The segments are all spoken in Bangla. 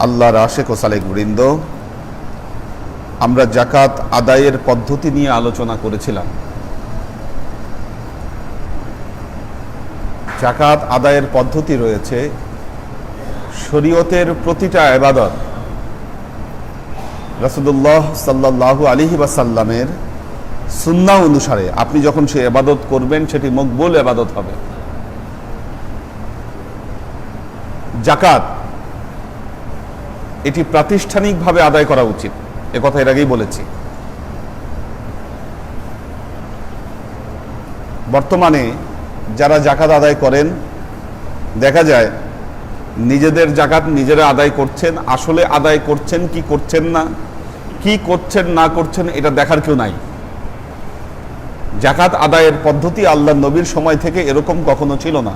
আল্লাহর আশেক ও সালেক বৃন্দ আমরা জাকাত আদায়ের পদ্ধতি নিয়ে আলোচনা করেছিলাম। জাকাত আদায়ের পদ্ধতি রয়েছে শরীয়তের প্রতিটা আবাদত রাসুদুল্লাহ সাল্লাহ আলিহি সুন্না অনুসারে আপনি যখন সে এবাদত করবেন, সেটি মকবুল এবাদত হবে। জাকাত এটি প্রাতিষ্ঠানিকভাবে আদায় করা উচিত। এ কথা এর আগেই বলেছি। বর্তমানে যারা জাকাত আদায় করেন, দেখা যায় নিজেদের জাকাত নিজেরা আদায় করছেন, আসলে আদায় করছেন, কি করছেন না, কি করছেন, না করছেন, এটা দেখার কেউ নাই। জাকাত আদায়ের পদ্ধতি আল্লাহ নবীর সময় থেকে এরকম কখনো ছিল না।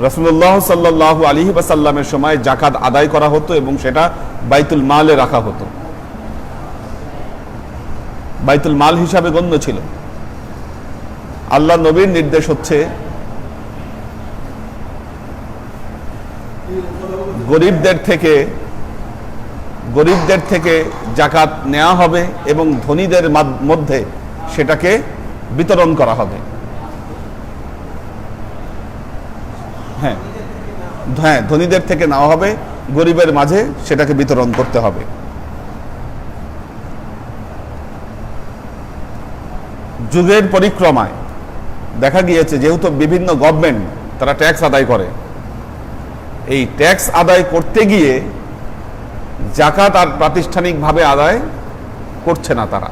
রসুল্লাহ সাল্লাহ আলহি বাসাল্লামের সময় জাকাত আদায় করা হতো এবং সেটা বাইতুল মালে রাখা হতো। বাইতুল মাল হিসাবে গণ্য ছিল। আল্লাহ নবীর নির্দেশ হচ্ছে, গরিবদের থেকে গরিবদের থেকে জাকাত নেওয়া হবে এবং ধনীদের মধ্যে সেটাকে বিতরণ করা হবে। হ্যাঁ হ্যাঁ ধনীদের থেকে নেওয়া হবে, গরিবের মাঝে সেটাকে বিতরণ করতে হবে। যুগের পরিক্রমায় দেখা গিয়েছে, যেহেতু বিভিন্ন গভর্নমেন্ট তারা ট্যাক্স আদায় করে, এই ট্যাক্স আদায় করতে গিয়ে জাকাত আর প্রাতিষ্ঠানিকভাবে আদায় করছে না তারা।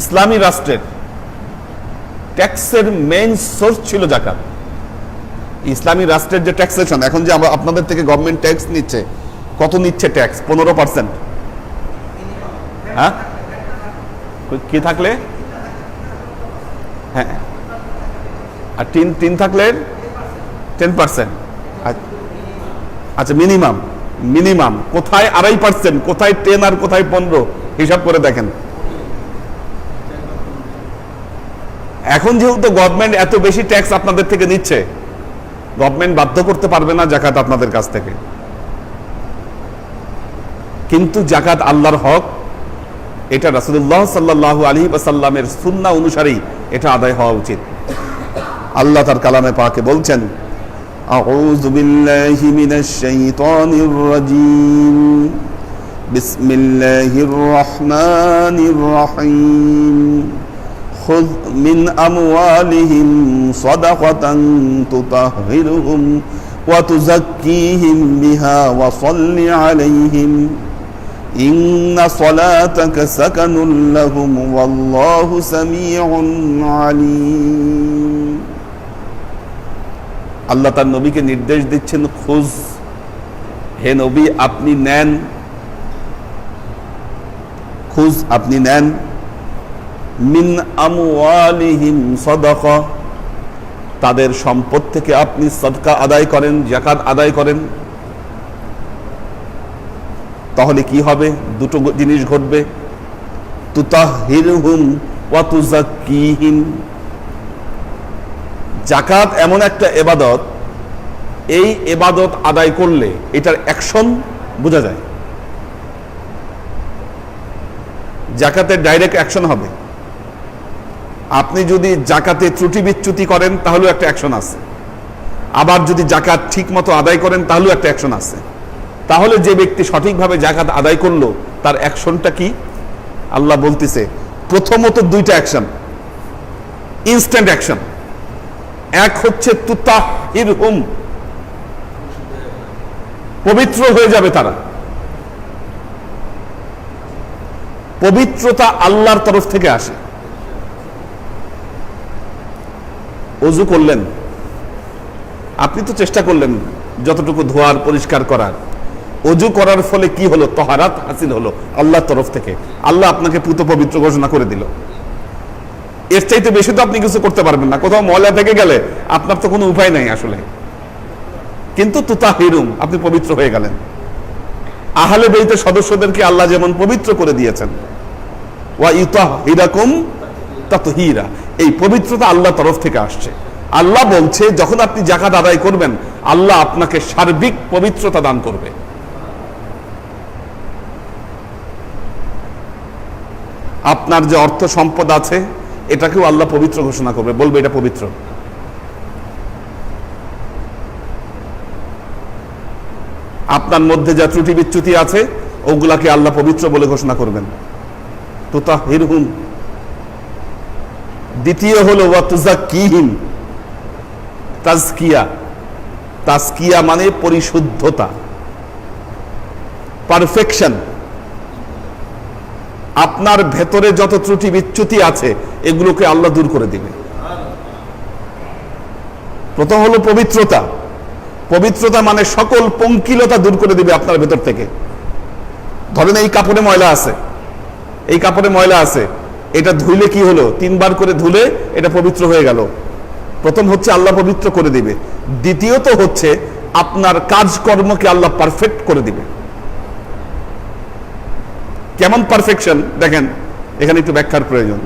ইসলামী রাষ্ট্রের ট্যাক্সের মেইন সোর্স ছিল জাকাত। ইসলামী রাষ্ট্রের যে ট্যাক্সেশন এখন যে আমরা আপনাদের থেকে গভর্নমেন্ট ট্যাক্স নিচ্ছে, কত নিচ্ছে ট্যাক্স পনেরো পার্সেন্ট হ্যাঁ? কি থাকলে? হ্যাঁ। আর তিন তিন থাকলে টেন পার্সেন্ট আচ্ছা মিনিমাম মিনিমাম কোথায় আড়াই পার্সেন্ট কোথায় টেন আর কোথায় পনেরো? হিসাব করে দেখেন। এখন যেহেতু গভর্নমেন্ট এত বেশি ট্যাক্স আপনাদের থেকে নিচ্ছে গভর্নমেন্ট বাধ্য করতে পারবে না জাকাত আপনাদের কাছ থেকে কিন্তু জাকাত আল্লাহর হক এটা রাসুল্লাহ সাল্লাহ আলী বাসাল্লামের সুন্না অনুসারেই এটা আদায় হওয়া উচিত আল্লাহ তার কালামে পাকে বলছেন أعوذ بالله من الشيطان الرجيم بسم الله الرحمن الرحيم خذ من أموالهم صدقة تطهرهم وتزكيهم بها وصل عليهم إن صلاتك سكن لهم والله سميع عليم আল্লাহ তার নবীকে নির্দেশ দিচ্ছেন খোঁজ হে নবী আপনি নেন খোঁজ আপনি নেন মিন তাদের সম্পদ থেকে আপনি সদকা আদায় করেন জাকাত আদায় করেন। তাহলে কি হবে? দুটো জিনিস ঘটবে। জাকাত এমন একটা এবাদত, এই এবাদত আদায় করলে এটার অ্যাকশন বোঝা যায়। জাকাতের ডাইরেক্ট অ্যাকশন হবে। আপনি যদি জাকাতে ত্রুটি বিচ্যুতি করেন, তাহলেও একটা অ্যাকশন আছে। আবার যদি জাকাত ঠিক মতো আদায় করেন, তাহলেও একটা অ্যাকশন আছে। তাহলে যে ব্যক্তি সঠিকভাবে জাকাত আদায় করল, তার অ্যাকশনটা কি? আল্লাহ বলতেছে, প্রথমত দুইটা অ্যাকশন ইনস্ট্যান্ট অ্যাকশন এক হচ্ছে তুতাহির হুম পবিত্র হয়ে যাবে তারা। পবিত্রতা আল্লাহর তরফ থেকে আসে। অজু করলেন। আপনি তো চেষ্টা করলেন যতটুকু ধোয়ার পরিষ্কার করার। অজু করার ফলে কি হলো? তহারাত হাসিল হলো আল্লাহর তরফ থেকে। আল্লাহ আপনাকে পুত পবিত্র ঘোষণা করে দিল। এর চাইতে বেশি তো আপনি কিছু করতে পারবেন না। কোথাও ময়লা থেকে গেলে আপনার তো কোনো উপায় নাই আসলে। কিন্তু তুতা হিরুম আপনি পবিত্র হয়ে গেলেন। আহলে বেইতে সদস্যদেরকে আল্লাহ যেমন পবিত্র করে দিয়েছেন। ওয়া ইউতাহ হিরাকুম তাতহীরা। এই পবিত্রতা আল্লাহ তরফ থেকে আসছে। আল্লাহ বলছে, যখন আপনি জাকাত আদায় করবেন, আল্লাহ আপনাকে সার্বিক পবিত্রতা দান করবে। আপনার যে অর্থ সম্পদ আছে, এটাকেও আল্লাহ পবিত্র ঘোষণা করবে। বলবে, এটা পবিত্র। আপনার মধ্যে যা ত্রুটি বিচ্যুতি আছে, ওগুলাকে আল্লাহ পবিত্র বলে ঘোষণা করবেন। তুতা হিরহুম দ্বিতীয় হলো ওয়াতুজা কিহিম তাজকিয়া। তাজকিয়া মানে পরিশুদ্ধতা পারফেকশন আপনার ভেতরে যত ত্রুটি বিচ্যুতি আছে, এগুলোকে আল্লাহ দূর করে দিবে। প্রথম হলো পবিত্রতা। পবিত্রতা মানে সকল পঙ্কিলতা দূর করে দিবে আপনার ভেতর থেকে। ধরেন এই কাপড়ে ময়লা আছে। এই কাপড়ে ময়লা আছে। এটা ধুইলে কি হলো? তিনবার করে ধুলে এটা পবিত্র হয়ে গেল। প্রথম হচ্ছে আল্লাহ পবিত্র করে দিবে। দ্বিতীয়ত হচ্ছে আপনার কাজকর্মকে আল্লাহ পারফেক্ট করে দিবে। কেমন পারফেকশন দেখেন, এখানে একটু ব্যাখ্যার প্রয়োজন।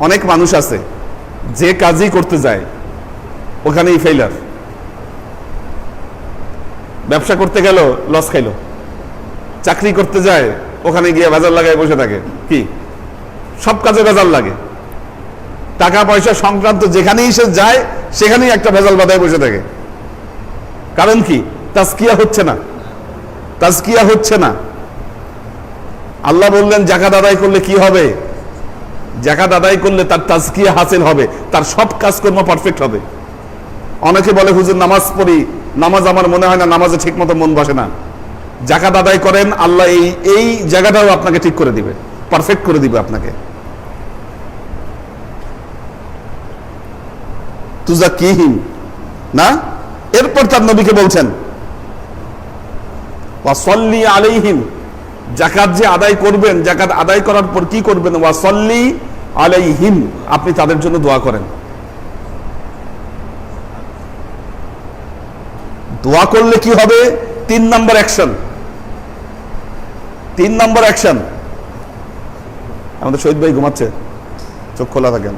অনেক মানুষ আছে, যে কাজই করতে যায়, ওখানেই ফেইলার ব্যবসা করতে গেল লস খাইলো। চাকরি করতে যায়, ওখানে গিয়ে বাজার লাগায় বসে থাকে। কি? সব কাজে ভেজাল লাগে। টাকা পয়সা সংক্রান্ত যেখানেই সে যায়, সেখানেই একটা ভেজাল বাধায় বসে থাকে। কারণ কি? তাস্কিয়া হচ্ছে না। তাস্কিয়া হচ্ছে না। আল্লাহ বললেন, জাকাত আদায় করলে কি হবে? জাকাত আদায় করলে তার তাজকিয়া হাসিল হবে, তার সব কাজকর্ম পারফেক্ট হবে। অনেকে বলে, হুজুর, নামাজ পড়ি, নামাজ আমার মনে হয় না, নামাজে ঠিক মতো মন বসে না। জাকাত আদায় করেন, আল্লাহ এই এই জায়গাটাও আপনাকে ঠিক করে দিবে পারফেক্ট করে দিবে আপনাকে। তুজা কিহিম না? এরপর তার নবীকে বলছেন, ওয়াসল্লি আলাইহিম জাকাত যে আদায় করবেন জাকাত আদায় করার পর কি করবেন? ওয়াসল্লি আলাইহিম আপনি তাদের জন্য দোয়া করেন। দোয়া করলে কি হবে? তিন নম্বর অ্যাকশন। তিন নম্বর অ্যাকশন। আমাদের শহীদ ভাই ঘুমাচ্ছে, চোখ খোলা থাকেন।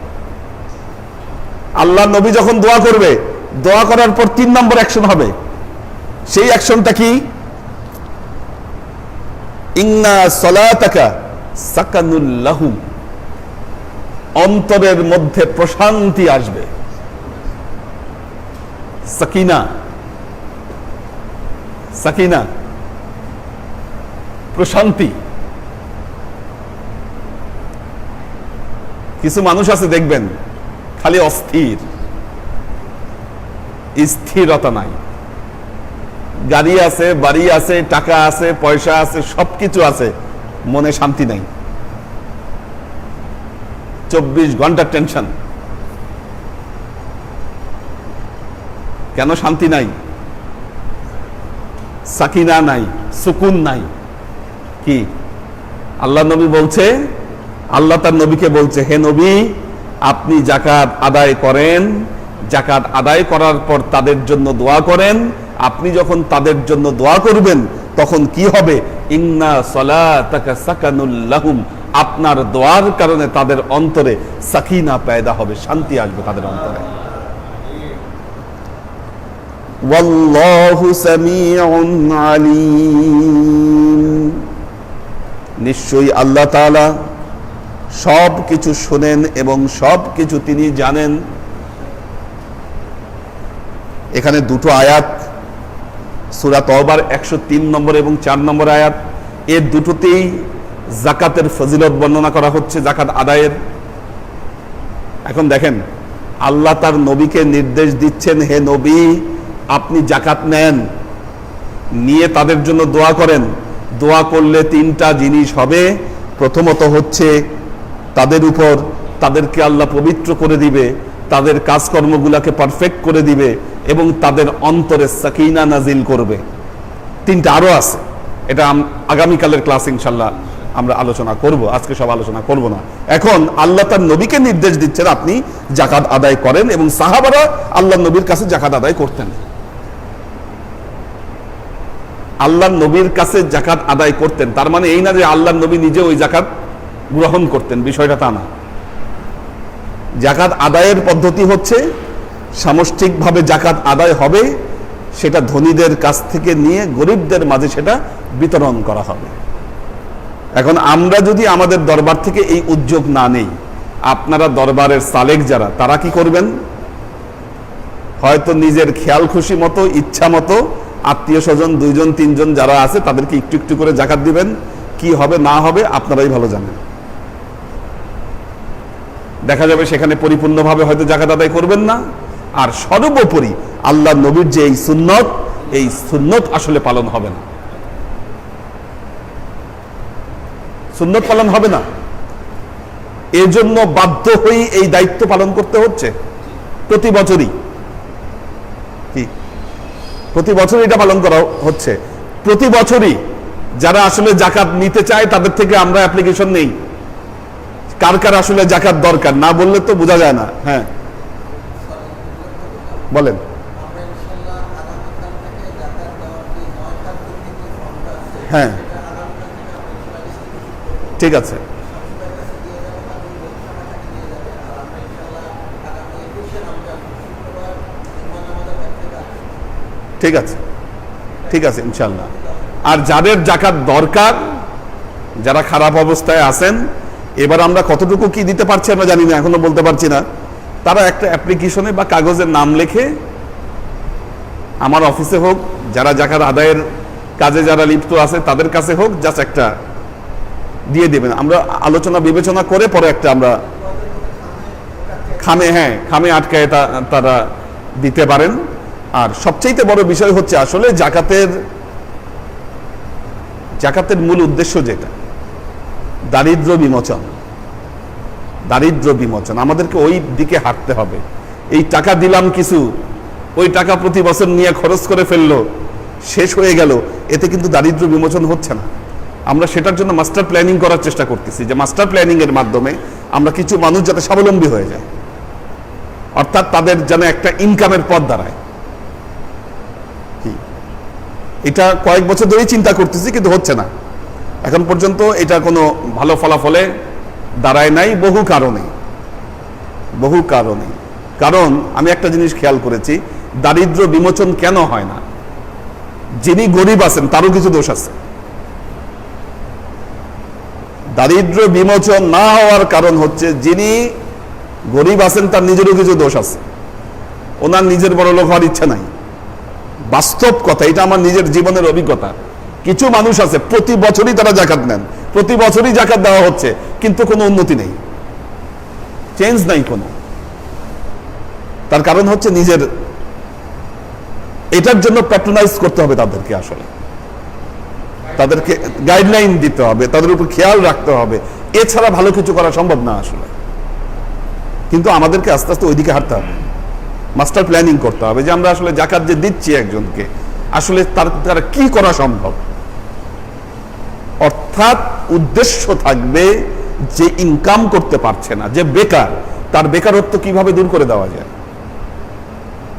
আল্লাহ নবী যখন দোয়া করবে, দোয়া করার পর তিন নম্বর অ্যাকশন হবে। সেই অ্যাকশনটা কি? ইন্না সলাতাকা সাকানুল লাহুম। অন্তরের মধ্যে প্রশান্তি আসবে। সাকিনা। সাকিনা। প্রশান্তি। কিছু মানুষ আছে দেখবেন খালি অস্থির। স্থিরতা নাই। গাড়ি আছে, বাড়ি আছে, টাকা আছে, পয়সা আছে, সবকিছু আছে, মনে শান্তি নাই। চব্বিশ ঘণ্টার টেনশন। কেন শান্তি নাই? সাকিনা নাই, সুকুন নাই। কি? আল্লাহ নবী বলছে, আল্লাহ তার নবীকে বলছে, হে নবী আপনি জাকাত আদায় করেন জাকাত আদায় করার পর তাদের জন্য দোয়া করেন, আপনি যখন তাদের জন্য দোয়া করবেন, তখন কি হবে? ইন্না সাকানুল্লাহুম আপনার দোয়ার কারণে তাদের অন্তরে সাকিনা পায়দা হবে, শান্তি আসবে তাদের অন্তরে। নিশ্চয়ই আল্লাহ তাআলা সব কিছু শোনেন এবং সব কিছু তিনি জানেন। এখানে দুটো আয়াত, সুরা তওবার একশো তিন নম্বর এবং চার নম্বর আয়াত। এর দুটোতেই জাকাতের ফজিলত বর্ণনা করা হচ্ছে জাকাত আদায়ের। এখন দেখেন, আল্লাহ তার নবীকে নির্দেশ দিচ্ছেন, হে নবী, আপনি জাকাত নেন, নিয়ে তাদের জন্য দোয়া করেন। দোয়া করলে তিনটা জিনিস হবে। প্রথমত হচ্ছে তাদের উপর তাদেরকে আল্লাহ পবিত্র করে দিবে, তাদের কাজকর্মগুলাকে পারফেক্ট করে দিবে এবং তাদের অন্তরে সাকিনা নাজিল করবে। তিনটা আরও আছে। এটা আগামীকালের ক্লাস ইনশাল্লাহ আমরা আলোচনা করব। আজকে সব আলোচনা করব না। এখন আল্লাহ তার নবীকে নির্দেশ দিচ্ছেন আপনি জাকাত আদায় করেন এবং সাহাবারা আল্লাহ নবীর কাছে জাকাত আদায় করতেন। আল্লাহ নবীর কাছে জাকাত আদায় করতেন। তার মানে এই না যে আল্লাহ নবী নিজে ওই জাকাত গ্রহণ করতেন, বিষয়টা তা না। জাকাত আদায়ের পদ্ধতি হচ্ছে, সামষ্টিকভাবে জাকাত আদায় হবে, সেটা ধনীদের কাছ থেকে নিয়ে গরিবদের মাঝে সেটা বিতরণ করা হবে। এখন আমরা যদি আমাদের দরবার থেকে এই উদ্যোগ না নেই, আপনারা দরবারের সালেক যারা, তারা কি করবেন? হয়তো নিজের খেয়াল খুশি মতো, ইচ্ছা মতো, আত্মীয় স্বজন, দুইজন, তিনজন যারা আছে, তাদেরকে একটু একটু করে জাকাত দিবেন। কি হবে, না হবে, আপনারাই ভালো জানেন। দেখা যাবে সেখানে পরিপূর্ণভাবে হয়তো জাকাত আদায় করবেন না। আর সর্বোপরি আল্লাহ নবীর যে এই সুন্নত এই সুন্নত আসলে পালন হবে না। সুন্নত পালন হবে না। এজন্য বাধ্য হয়ে এই দায়িত্ব পালন করতে হচ্ছে। প্রতি বছরই। কি? প্রতি বছর এটা পালন করা হচ্ছে। প্রতি বছরই যারা আসলে জাকাত নিতে চায়, তাদের থেকে আমরা অ্যাপ্লিকেশন নেই। কার কার আসলে জাকাত দরকার? না বললে তো বোঝা যায় না। হ্যাঁ। বলেন। হ্যাঁ। ঠিক আছে। ঠিক আছে। ঠিক আছে ইনশাল্লাহ আর যাদের জাকাত দরকার, যারা খারাপ অবস্থায় আছেন এবার আমরা কতটুকু কি দিতে পারছি আমরা জানি না, এখনও বলতে পারছি না। তারা একটা অ্যাপ্লিকেশনে বা কাগজের নাম লেখে, আমার অফিসে হোক, যারা জাকাত আদায়ের কাজে যারা লিপ্ত আছে, তাদের কাছে হোক জাস্ট একটা দিয়ে দেবেন। আমরা আলোচনা, বিবেচনা করে পরে একটা আমরা খামে হ্যাঁ খামে আটকায় তারা দিতে পারেন। আর সবচাইতে বড় বিষয় হচ্ছে আসলে জাকাতের জাকাতের মূল উদ্দেশ্য যেটা দারিদ্র বিমোচন। দারিদ্র বিমোচন। আমাদেরকে ওই দিকে হাঁটতে হবে। এই টাকা দিলাম কিছু, ওই টাকা প্রতি বছর নিয়ে খরচ করে ফেলল, শেষ হয়ে গেল। এতে কিন্তু দারিদ্র বিমোচন হচ্ছে না। আমরা সেটার জন্য মাস্টার প্ল্যানিং করার চেষ্টা করতেছি যে মাস্টার প্ল্যানিং এর মাধ্যমে আমরা কিছু মানুষ যাতে স্বাবলম্বী হয়ে যায়। অর্থাৎ তাদের যেন একটা ইনকামের পথ দাঁড়ায়। এটা কয়েক বছর ধরেই চিন্তা করতেছি, কিন্তু হচ্ছে না। এখন পর্যন্ত এটা কোনো ভালো ফলাফলে দাঁড়ায় নাই, বহু কারণে। বহু কারণে। কারণ আমি একটা জিনিস খেয়াল করেছি, দারিদ্র বিমোচন কেন হয় না? যিনি গরিব আছেন, তারও কিছু দোষ আছে। দারিদ্র বিমোচন না হওয়ার কারণ হচ্ছে, যিনি গরিব আছেন, তার নিজেরও কিছু দোষ আছে। ওনার নিজের বড় লোক হওয়ার ইচ্ছা নাই। বাস্তব কথা, এটা আমার নিজের জীবনের অভিজ্ঞতা। কিছু মানুষ আছে, প্রতি বছরই তারা জাকাত নেন, প্রতি বছরই জাকাত দেওয়া হচ্ছে, কিন্তু কোনো উন্নতি নেই। চেঞ্জ নাই কোনো। তার কারণ হচ্ছে নিজের, এটার জন্য প্যাট্রোনাইজ করতে হবে তাদেরকে আসলে। তাদেরকে গাইডলাইন দিতে হবে, তাদের উপর খেয়াল রাখতে হবে। এছাড়া ভালো কিছু করা সম্ভব না আসলে। কিন্তু আমাদেরকে আস্তে আস্তে ওইদিকে হাঁটতে হবে। মাস্টার প্ল্যানিং করতে হবে যে আমরা আসলে জাকাত যে দিচ্ছি একজনকে, আসলে তার দ্বারা কি করা সম্ভব? অর্থাৎ উদ্দেশ্য থাকবে যে ইনকাম করতে পারছে না, যে বেকার, তার বেকারত্ব কীভাবে দূর করে দেওয়া যায়?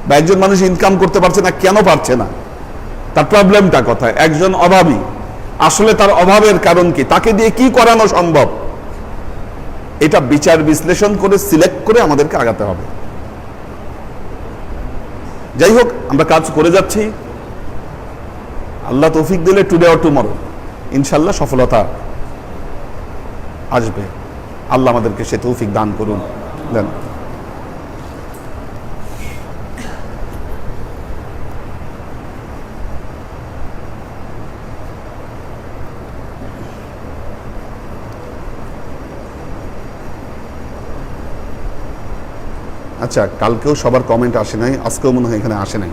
বা একজন মানুষ ইনকাম করতে পারছে না, কেন পারছে না? তার প্রবলেমটা কোথায়? একজন অভাবী, আসলে তার অভাবের কারণ কি? তাকে দিয়ে কি করানো সম্ভব? এটা বিচার বিশ্লেষণ করে সিলেক্ট করে আমাদেরকে আগাতে হবে। যাই হোক, আমরা কাজ করে যাচ্ছি। আল্লাহ তৌফিক দিলে টুডে অর টুমরো ইনশাল্লাহ সফলতা আসবে। আল্লাহ আমাদেরকে সে তৌফিক দান করুন। দেন। আচ্ছা কালকেও সবার কমেন্ট আসে নাই, আজকেও মনে হয় এখানে আসে নাই।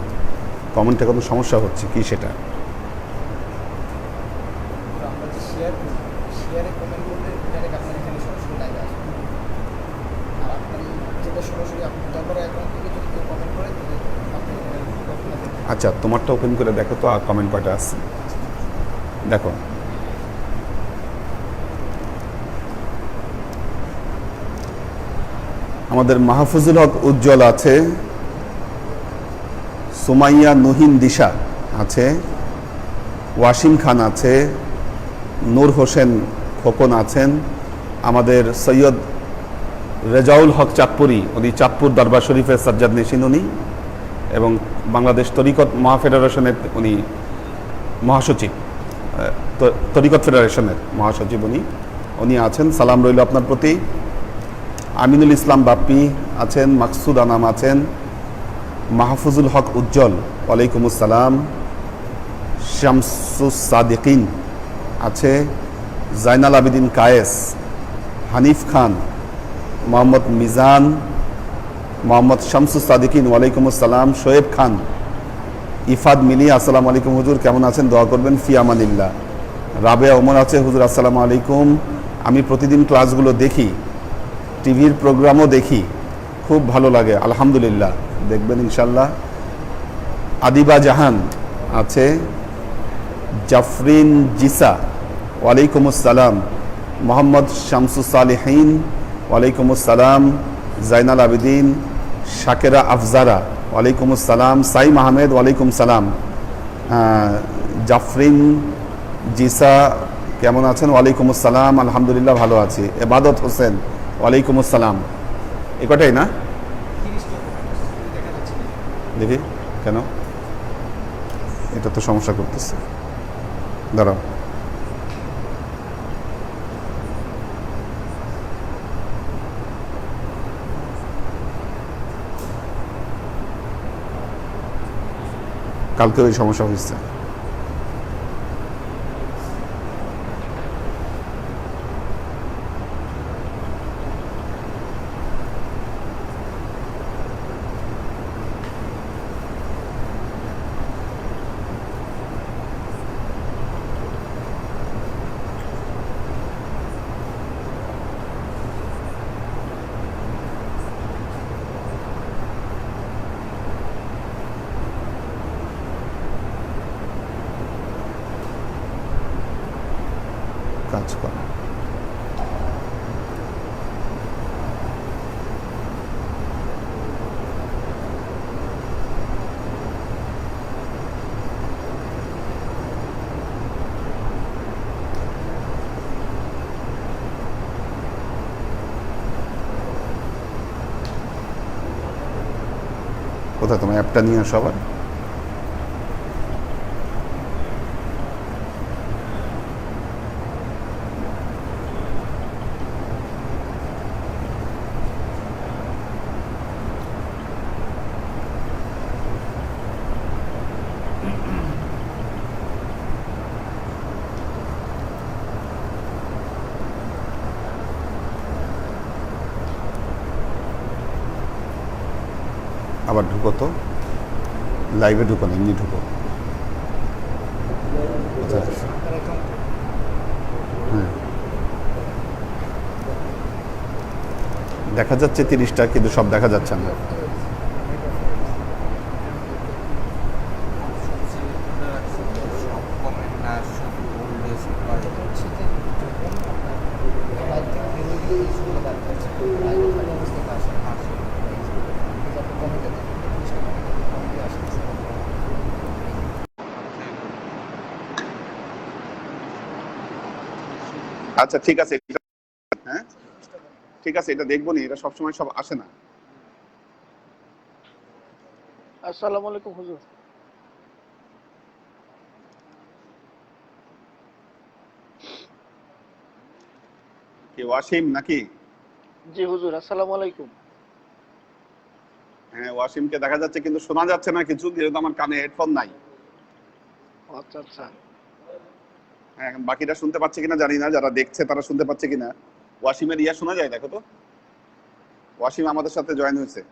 কমেন্টে কোনো সমস্যা হচ্ছে কি সেটা তো আমরা যে শেয়ার শেয়ারে কমেন্ট করলে ডাইরেক্ট আপনার এখানে সরাসরি লাইভে আসবে আর আপনার যেটা সরাসরি আপনার দরবারে অ্যাকাউন্ট থেকে যদি কেউ কমেন্ট করে তাহলে আপনি কখনো দেখবেন আচ্ছা তোমারটা ওপেন করে দেখো তো, আর কমেন্ট কয়টা আছে দেখো। আমাদের মাহফুজুল হক উজ্জ্বল আছে। সুমাইয়া নহিন দিশা আছে। ওয়াসিম খান আছে। নূর হোসেন খোকন আছেন। আমাদের সৈয়দ রেজাউল হক চাঁদপুরি, উনি চাঁদপুর দরবার শরীফের সাজ্জাদ নিশিন উনি। এবং বাংলাদেশ তরিকত মহাফেডারেশনের উনি মহাসচিব তরিকত ফেডারেশনের মহাসচিব উনি উনি আছেন। সালাম রইল আপনার প্রতি। আমিনুল ইসলাম বাপ্পি আছেন, মাকসুদ আনাম আছেন, মাহফুজুল হক উজ্জ্বল, ওয়ালাইকুম আসসালাম। শামসুস সাদিকিন আছে, জাইনাল আবেদিন কায়েস, হানিফ খান, মোহাম্মদ মিজান মোহাম্মদ শামসুস সাদিকিন, ওয়ালাইকুম আসসালাম। শোয়েব খান, ইফাদ মিলি, আসসালামু আলাইকুম। হুজুর, কেমন আছেন? দোয়া করবেন। ফি আমানিল্লাহ রাবেয়া ওমর আছে। হুজুর, আসসালামু আলাইকুম। আমি প্রতিদিন ক্লাসগুলো দেখি, টিভির প্রোগ্রামও দেখি। খুব ভালো লাগে, আলহামদুলিল্লাহ। দেখবেন ইনশাল্লাহ আদিবা জাহান আছে। জাফরিন জিসা, ওয়ালাইকুম আসসালাম। মোহাম্মদ শামসুস সালিহীন, ওয়ালাইকুম আসসালাম। জাইনাল আবেদিন শাকেরা আফজারা ওয়ালাইকুম আসসালাম সাইম আহমেদ ওয়ালাইকুম সালাম জাফরিন, জিসা, কেমন আছেন? ওয়ালাইকুম আসসালাম আলহামদুলিল্লাহ ভালো আছি। এবাদত হোসেন ওয়ালাইকুম আসসালাম এ কটাই না? দেখি, কেন? এটা তো সমস্যা করতেছে। দাঁড়াও। কালকে ওই সমস্যা হয়েছে কাজ করা কোথায় তোমার অ্যাপটা নিয়ে আসো আবার। আবার ঢুকো তো। লাইভে ঢুকো না, এমনি ঢুকো। অ্যাকাউন্ট হ্যাঁ। দেখা যাচ্ছে তিরিশটা, কিন্তু সব দেখা যাচ্ছে না সব কমেন্ট না সব অলওয়েজ হয় হচ্ছে যে যখন আপনার লাইভ থেকে বেরিয়ে গিয়ে এই ইস্যুগুলো বাদ যাচ্ছে লাইভে থাকা অবস্থাতে আসে আসে এই যে আপনি কমেন্টে দেখেন জিনিসটা কমেন্টে আসতেছে আচ্ছা ঠিক আছে হ্যাঁ? ঠিক আছে এটা দেখব নি এটা সবসময় সব আসে না। আসসালামু আলাইকুম হুজুর। কি ওয়াসিম নাকি? জি হুজুর আসসালামু আলাইকুম। হ্যাঁ ওয়াসিমকে দেখা যাচ্ছে কিন্তু শোনা যাচ্ছে না কিছু যেহেতু আমার কানে হেডফোন নাই। আচ্ছা আচ্ছা। হ্যাঁ বাকিটা শুনতে পাচ্ছে কিনা জানি না যারা দেখছে তারা শুনতে পাচ্ছে কিনা। ওয়াসিমের ইয়া শোনা যায় দেখো তো। ওয়াসিম আমাদের সাথে জয়েন হয়েছে।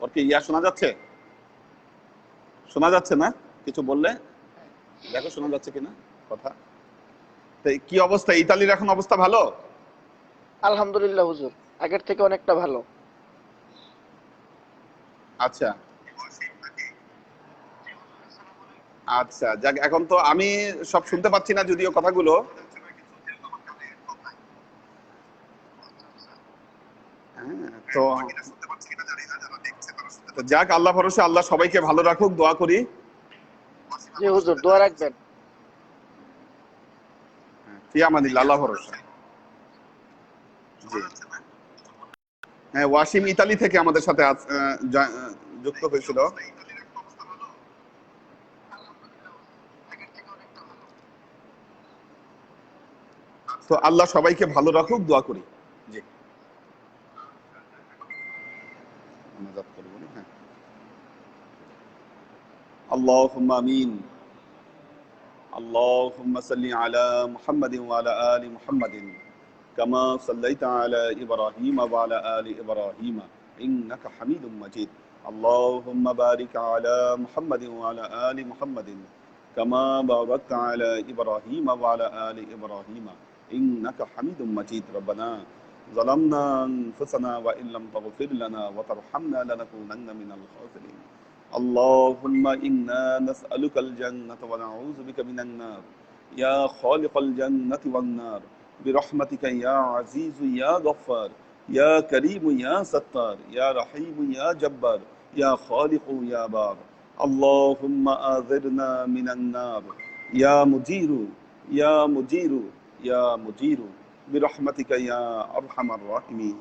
ওর কি ইয়া শোনা যাচ্ছে? শোনা যাচ্ছে না? কিছু বললে? দেখো শোনা যাচ্ছে কিনা কথা। তো কি অবস্থা? ইতালির এখন অবস্থা ভালো? আলহামদুলিল্লাহ হুজুর। আগের থেকে অনেকটা ভালো। আচ্ছা। আচ্ছা যাক এখন তো আমি সব শুনতে পাচ্ছি না যদিও কথাগুলো। হ্যাঁ, তো তো যাক আল্লাহ ভরসা আল্লাহ সবাইকে ভালো রাখুক দোয়া করি। জি হুজুর দোয়া রাখবেন। আল্লাহ ভরসা। জি। হ্যাঁ ওয়াসিম ইতালি থেকে আমাদের সাথে যুক্ত হয়েছিল। তো আল্লাহ সবাইকে ভালো রাখুক দোয়া করি জি মোনাজাত করে বলি, হ্যাঁ। اللهم امين اللهم صل على محمد وعلى ال محمد كما صليت على ابراهيم وعلى ال ابراهيم انك حميد مجيد اللهم بارك على محمد وعلى ال محمد كما باركت على ابراهيم وعلى ال ابراهيم إنك حميد مجيد. ربنا ظلمنا أنفسنا وإن لم تغفر لنا وترحمنا لنكونن من الخاسرين. اللهم إنا نسألك الجنة ونعوذ بك من النار. يا خالق الجنة والنار. برحمتك يا عزيز يا غفار. يا كريم يا ستار. يا رحيم يا جبار. يا خالق يا بار. اللهم آذرنا من النار. يا مجير. يا مجير. يا مجير برحمتك يا أرحم الراحمين.